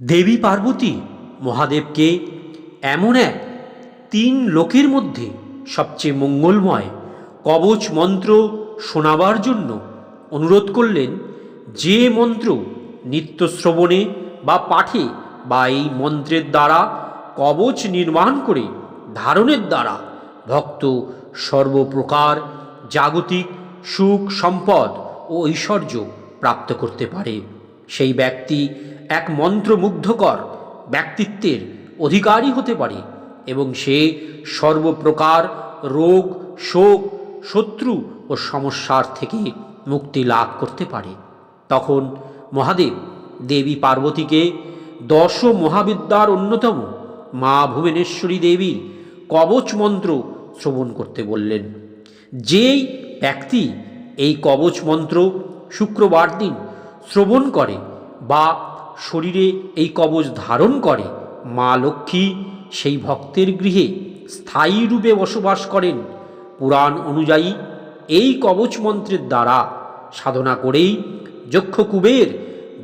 দেবী পার্বতী মহাদেবকে এমন এক তিন লোকের মধ্যে সবচেয়ে মঙ্গলময় কবচ মন্ত্র শোনাবার জন্য অনুরোধ করলেন যে মন্ত্র নিত্য শ্রবণে বা পাঠে বা এই মন্ত্রের দ্বারা কবচ নির্মাণ করে ধারণের দ্বারা ভক্ত সর্বপ্রকার জাগতিক সুখ সম্পদ ও ঐশ্বর্য প্রাপ্ত করতে পারে। সেই ব্যক্তি এক মন্ত্রমুগ্ধকর ব্যক্তিত্বের অধিকারী হতে পারে এবং সে সর্বপ্রকার রোগ, শোক, শত্রু ও সমস্যার থেকে মুক্তি লাভ করতে পারে। তখন মহাদেব দেবী পার্বতীকে দশ মহাবিদ্যার অন্যতম মা ভুবনেশ্বরী দেবীর কবচ মন্ত্র শ্রবণ করতে বললেন। যেই ব্যক্তি এই কবচ মন্ত্র শুক্রবার দিন শ্রবণ করে বা শরীরে এই কবচ ধারণ করে, মা লক্ষ্মী সেই ভক্তের গৃহে স্থায়ী রূপে বসবাস করেন। পুরাণ অনুযায়ী এই কবচ মন্ত্রের দ্বারা সাধনা করেই যক্ষ কুবের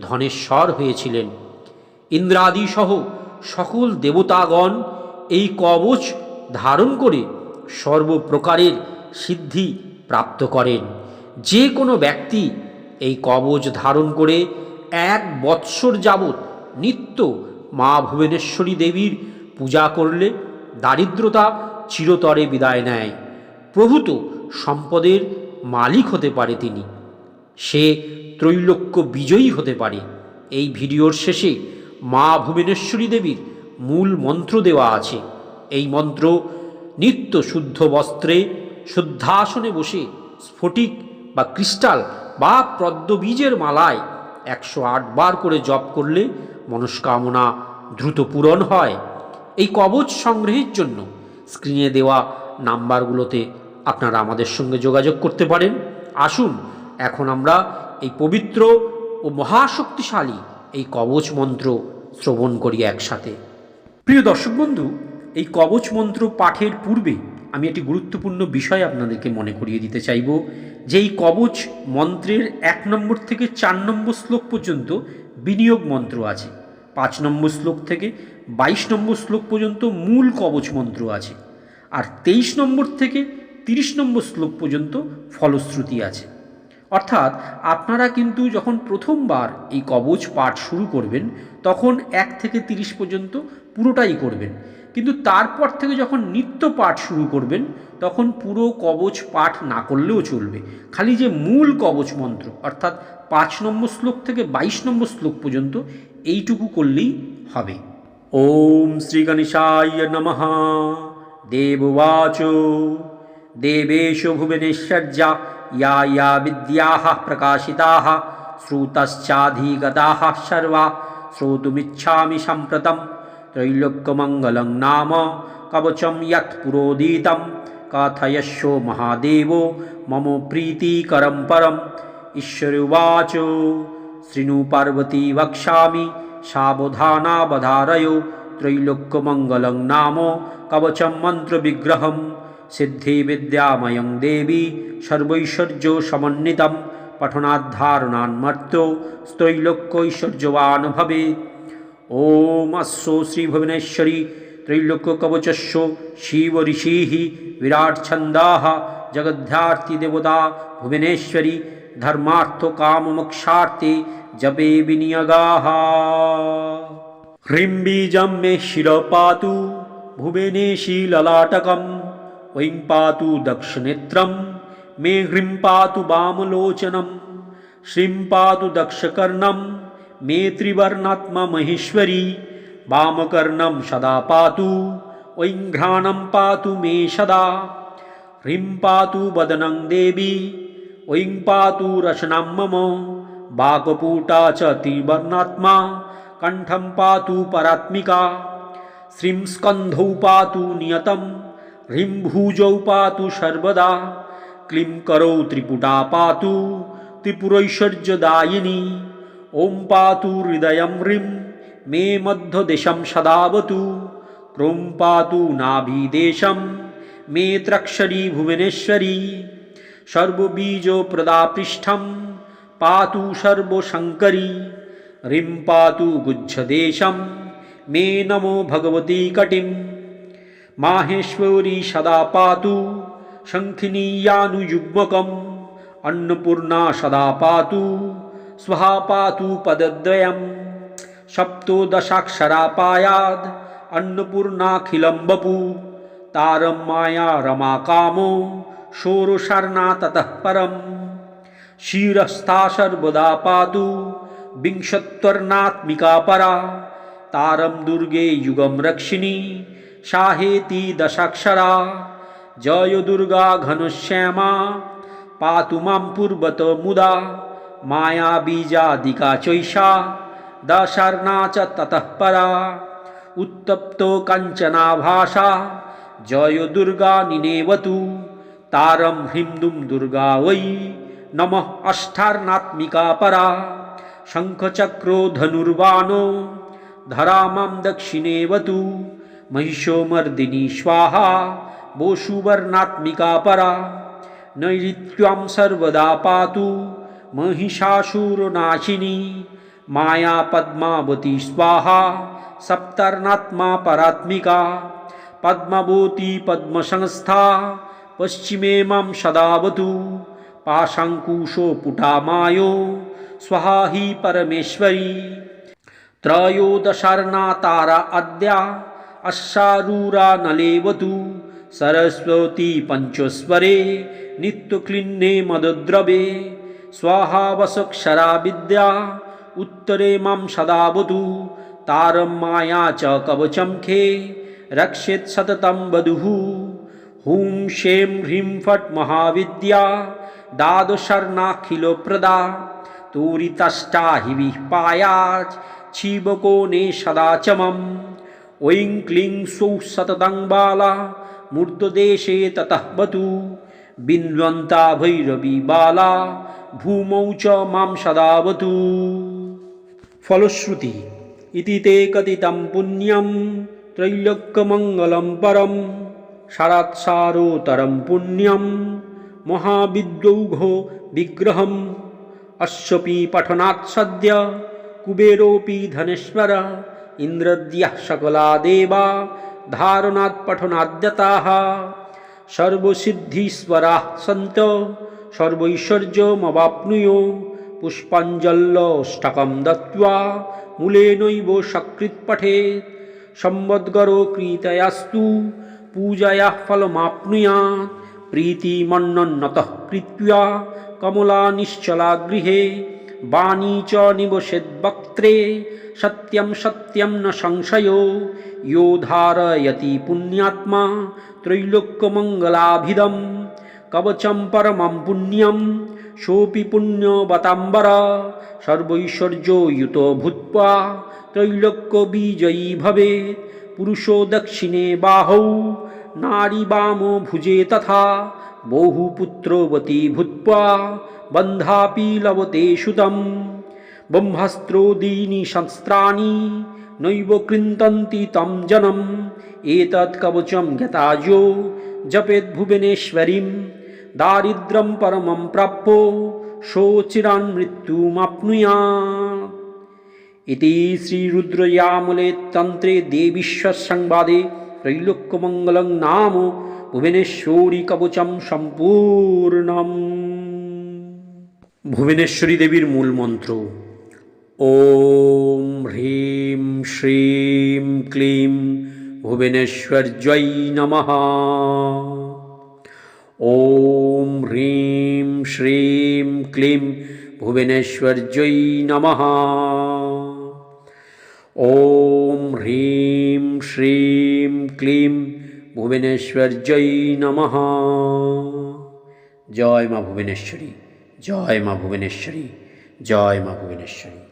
ধনেশ্বর হয়েছিলেন। ইন্দ্রাদি সহ সকল দেবতাগণ এই কবচ ধারণ করে সর্বপ্রকারের সিদ্ধি প্রাপ্ত করেন। যে কোনো ব্যক্তি এই কবচ ধারণ করে এক বৎসর যাবৎ নিত্য মা ভুবনেশ্বরী দেবীর পূজা করলে দারিদ্রতা চিরতরে বিদায় নেয়। প্রভূত সম্পদের মালিক হতে পারে তিনি। সে ত্রৈলোক্য বিজয়ী হতে পারে। এই ভিডিওর শেষে মা ভুবনেশ্বরী দেবীর মূল মন্ত্র দেওয়া আছে। এই মন্ত্র, নিত্য শুদ্ধ বস্ত্রে শুদ্ধাসনে বসে স্ফটিক বা ক্রিস্টাল বা পদ্মবীজের মালায় একশো আট বার করে জপ করলে মনস্কামনা দ্রুত পূরণ হয়। এই কবচ সংগ্রহের জন্য স্ক্রিনে দেওয়া নাম্বারগুলোতে আপনারা আমাদের সঙ্গে যোগাযোগ করতে পারেন। আসুন, এখন আমরা এই পবিত্র ও মহাশক্তিশালী এই কবচ মন্ত্র শ্রবণ করি একসাথে। প্রিয় দর্শক বন্ধু, এই কবচ মন্ত্র পাঠের পূর্বে আমি একটি গুরুত্বপূর্ণ বিষয় আপনাদেরকে মনে করিয়ে দিতে চাইব। যে এই কবচ মন্ত্রের এক নম্বর থেকে চার নম্বর শ্লোক পর্যন্ত বিনিয়োগ মন্ত্র আছে। পাঁচ নম্বর শ্লোক থেকে বাইশ নম্বর শ্লোক পর্যন্ত মূল কবচ মন্ত্র আছে। আর তেইশ নম্বর থেকে তিরিশ নম্বর শ্লোক পর্যন্ত ফলশ্রুতি আছে। অর্থাৎ আপনারা কিন্তু যখন প্রথমবার এই কবচ পাঠ শুরু করবেন, তখন এক থেকে তিরিশ পর্যন্ত পুরোটাই করবেন। কিন্তু তারপর থেকে যখন নিত্য পাঠ শুরু করবেন, তখন পুরো কবচ পাঠ না করলেও চলবে। খালি যে মূল কবচ মন্ত্র, অর্থাৎ পাঁচ নম্বর শ্লোক থেকে বাইশ নম্বর শ্লোক পর্যন্ত এইটুকু করলেই হবে। ওম শ্রী গণেশায় নমঃ। দেবাচ দেবেশ ভুবনেশ্বর্যা, ইয়া ইয়া বিদ্যা প্রকাশিতা। শ্রুতশ্চাধিগতা সর্বা। শ্রোতুমিচ্ছামি সম্প্রতম। त्रैलोक्यमङ्गलं नाम कवचं यत् पुरोदितं कथयस्यो महादेवो मम प्रीतिकरं परम् ईश्वरुवाच शृणु पार्वती वक्ष्यामि सावधानावधारयो त्रैलोक्यमङ्गलं नाम कवचं मन्त्रविग्रहम् सिद्धिविद्यामयं देवी सर्वैश्वर्यो समन्वितं पठनाद्धारणान्मर्त्यो स्त्रैलोक्यैश्वर्यवान् भवेत् ओम अस्सो श्री भुवनेश्वरी त्रैलोक्य कवचस्व शिव ऋषि विराट छंदा जगध्यार्ति देवता भुवनेश्वरी धर्मार्थ काम मोक्षार्थे जपे विनियगा। ह्रीं बीजं मे शिर पातु भुवनेशी ललाटकं वैं पातु दक्षनेत्रं, मे ह्रीं पातु वामलोचनं, श्रीं पातु दक्षकर्णं मे त्रिवर्णात्मा महेश्वरी वामकर्णं सदा पातु ऐं घ्राणं पातु मे सदा ह्रीं पातु वदनं देवी ऐं पातु रचनां मम वाक्पूटा च त्रिवर्णात्मा कण्ठं पातु परात्मिका श्रीं स्कन्धौ पातु नियतम् ह्रीं भुजौ पातु सर्वदा क्लीं करौ त्रिपुटा पातु त्रिपुरैश्वर्यदायिनी ॐ पातु हृदयं ह्रीं। मे मध्यदेशं सदावतु। क्रों पातु नाभिदेशं। मे त्रक्षरी भुवनेश्वरी। सर्वबीजप्रदापृष्ठं पातु सर्वशङ्करी ह्रीं पातु गुच्छदेशं मे नमो भगवती कटिं। माहेश्वरी सदा पातु शङ्खिनीयानुयुग्मकम् अन्नपूर्णा सदा पातु स्वहा पातु पदद्वयम् सप्तोदशाक्षरा पायाद् अन्नपूर्णाखिलं वपु तारं माया रमाकामो षोडशार्णा ततः परम् शिरस्था सर्वदा पातु विंशत्वर्णात्मिका परा तारं दुर्गे युगं रक्षिणी साहेति दशाक्षरा जय दुर्गा घनश्यामा पातु मां पूर्वत मुदा माया बीजादिका चैषा दशार्णा च ततः परा, उत्तप्तो काञ्चनाभाषा जय दुर्गा निनेवतु, तारं ह्रीं दुं दुर्गा वै, नमः अष्टार्णात्मिका परा, शङ्खचक्रो धनुर्बाणो धरा माँ दक्षिणेवतु महिषो महिषोमर्दिनी स्वाहा वोषुवर्णात्मिका परा नैऋत्यां सर्वदा पातु महिषासुरनाशिनी माया पद्मावती स्वाहा सप्तर्णात्मा परात्मिका पद्मवती पद्मसंस्था पश्चिमे मां सदावतु पाशाङ्कुशो पुटामायो स्वहा हि परमेश्वरी त्रयोदशार्णा तारा अद्या अश्वारूरा नलेवतु सरस्वती पञ्चस्वरे नित्यक्लिन्ने मदद्रवे स्वाहा वसक्षरा विद्या उत्तरे मां सदावतु तारं माया च कवचं खे रक्षेत् सततं वधुः हुं शें ह्रीं फट् महाविद्या द्वादशर्णाखिलप्रदा तूरितष्टा हि विपायाच् क्षीबकोणे सदा चमम् ऐं क्लीं सौः सततं बाला मूर्धदेशे ततः वतु बिन्वन्ता भैरवी बाला ভূমৌ চ মাম সদাবতু ফলশ্রুতি ইতি তে কথিতম পুণ্যম ত্রৈলোক্যমঙ্গলম পরম সারাৎসারোতরম পুণ্যম মহাবিদ্যৌঘ বিগ্রহম অশ্বপি পঠনাৎ সদ্য কুবেরোপি ধনেশ্বর ইন্দ্রদ্যা সকলা দেবা ধারণাৎ পঠনাদ্যতা সর্বসিদ্ধিশ্বরা সন্ত সর্বৈশ্বর্যমবাপ্নুয় পুষ্পাঞ্জল্য অষ্টাকম দত্ত্বা মূলে নৈব সকৃৎপঠে সম্বদ্গর কৃতয়াস্তু পূজয়া ফলমাপ্নুয়া প্রীতিমন্নত কৃত্যা কমলা নিশ্চলা গৃহে বাণী চ নিবসেদ বক্ত্রে সত্যম সত্যম ন সংশয় ইয়ো ধারয়তি পুণ্যাত্মা ত্রৈলোক্যমঙ্গলাভিদম। কবচম পরমম পুণ্যম, সোপি পুণ্য বতাম্বর সর্বৈশ্বর্যুত ইউত ভূত্বা, ত্রৈলোক্য বিজয়ী ভবে, পুরুষো দক্ষিণে বাহৌ, নারী বাম ভুজে তথা বহু পুত্রবতী ভূত্বা, বন্ধাপি লবতে সুতম। ব্রহ্মাস্ত্রোদীনি শস্ত্রাণি, নৈব কৃন্তন্তি তম জনম, এতৎ কবচম জ্ঞাতাজো জপেদ ভুবনেশ্বরীম দারিদ্রম পরমম প্রাপ্য, শোচিরান মৃত্যুমাপ্নুয়াত এতে শ্রীরুদ্রয়ামলে তন্ত্রে দেবীশ্বর সংবাদে ত্রৈলোক্যমঙ্গলং নাম ভুবনেশ্বরী কবচম সম্পূর্ণম। ভুবনেশ্বরী দেবীর মূল মন্ত্র, ওম হ্রীম শ্রীম ক্লিম ভুবনেশ্বর জয় নমঃ। ওম হ্রিম শ্রীম ক্লিম ভুবনেশ্বর্যৈ নমঃ ওম হ্রিম শ্রীম ক্লিম ভুবনেশ্বর্যৈ নমঃ জয় মা ভুবনেশ্বরী জয় মা ভুবনেশ্বরী জয় মা ভুবনেশ্বরী